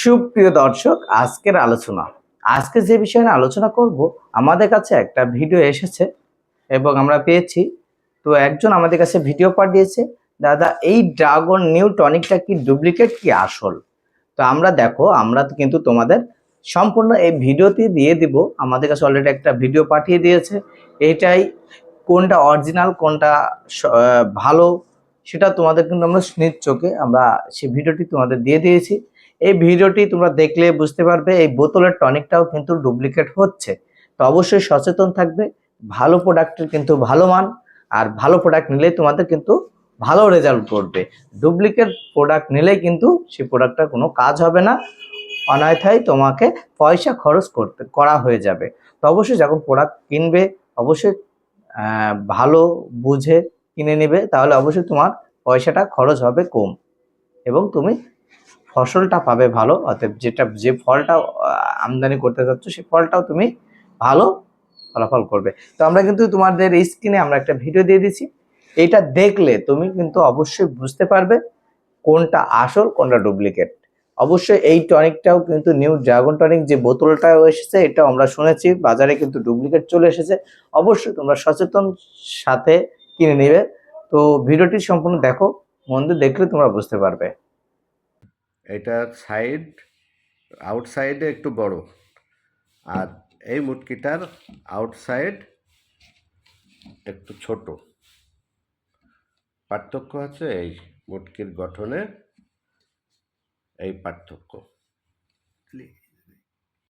সুপ্রিয় দর্শক, আজকের আলোচনা। আজকে যে বিষয়ে নিয়ে আলোচনা করব, আমাদের কাছে একটা ভিডিও এসেছে এবং আমরা পেয়েছি। তো একজন আমাদের কাছে ভিডিও পাঠিয়েছে, দাদা, এই ড্রাগন নিউ টনিকটা কি ডুপ্লিকেট কি আসল? তো আমরা দেখো, আমরা কিন্তু তোমাদের সম্পূর্ণ এই ভিডিওতে দিয়ে দিব। আমাদের কাছে অলরেডি একটা ভিডিও পাঠিয়ে দিয়েছে। এটাই কোনটা অরিজিনাল কোনটা ভালো, সেটা তোমাদের কিন্তু আমরা নিজ চোখে আমরা সেই ভিডিওটি তোমাদের দিয়ে দিয়েছি। এই ভিডিওটি তোমরা দেখলে বুঝতে পারবে এই বোতলের টনিকটাও কিন্তু ডুপ্লিকেট হচ্ছে। তো অবশ্যই সচেতন থাকবে, ভালো প্রোডাক্টের কিন্তু ভালো মান, আর ভালো প্রোডাক্ট নিলে তোমাদের কিন্তু ভালো রেজাল্ট করবে। ডুপ্লিকেট প্রোডাক্ট নিলেই কিন্তু সেই প্রোডাক্টটার কোনো কাজ হবে না, অনয়থায় তোমাকে পয়সা খরচ করতে, করা হয়ে যাবে। তো অবশ্যই যখন প্রোডাক্ট কিনবে, অবশ্যই ভালো বুঝে কিনে নেবে, তাহলে অবশ্যই তোমার পয়সাটা খরচ হবে কম। এবং তুমি ফসলটা পাবে ভালো, অতএব যেটা, যে ফলটা আমদানি করতে চাচ্ছ সেই ফলটাও তুমি ভালো ফলাফল করবে। তো আমরা কিন্তু তোমাদের স্ক্রিনে আমরা একটা ভিডিও দিয়ে দিচ্ছি। এটা দেখলে তুমি কিন্তু অবশ্যই বুঝতে পারবে কোনটা আসল, কোনটা ডুপ্লিকেট অবশ্যই এই টনিকটাও কিন্তু নিউ ড্রাগন টনিক যে বোতলটাও এসেছে, এটাও আমরা শুনেছি, বাজারে কিন্তু ডুপ্লিকেট চলে এসেছে। অবশ্যই তোমরা সচেতন সাথে কিনে নেবে। তো ভিডিওটি সম্পূর্ণ দেখো, মন দিয়ে দেখলে তোমরা বুঝতে পারবে। এটার সাইড আউটসাইডে একটু বড়। আর এই মুটকিটার আউটসাইড একটু ছোট। পার্থক্য হচ্ছে এই মুটকির গঠনে এই পার্থক্য।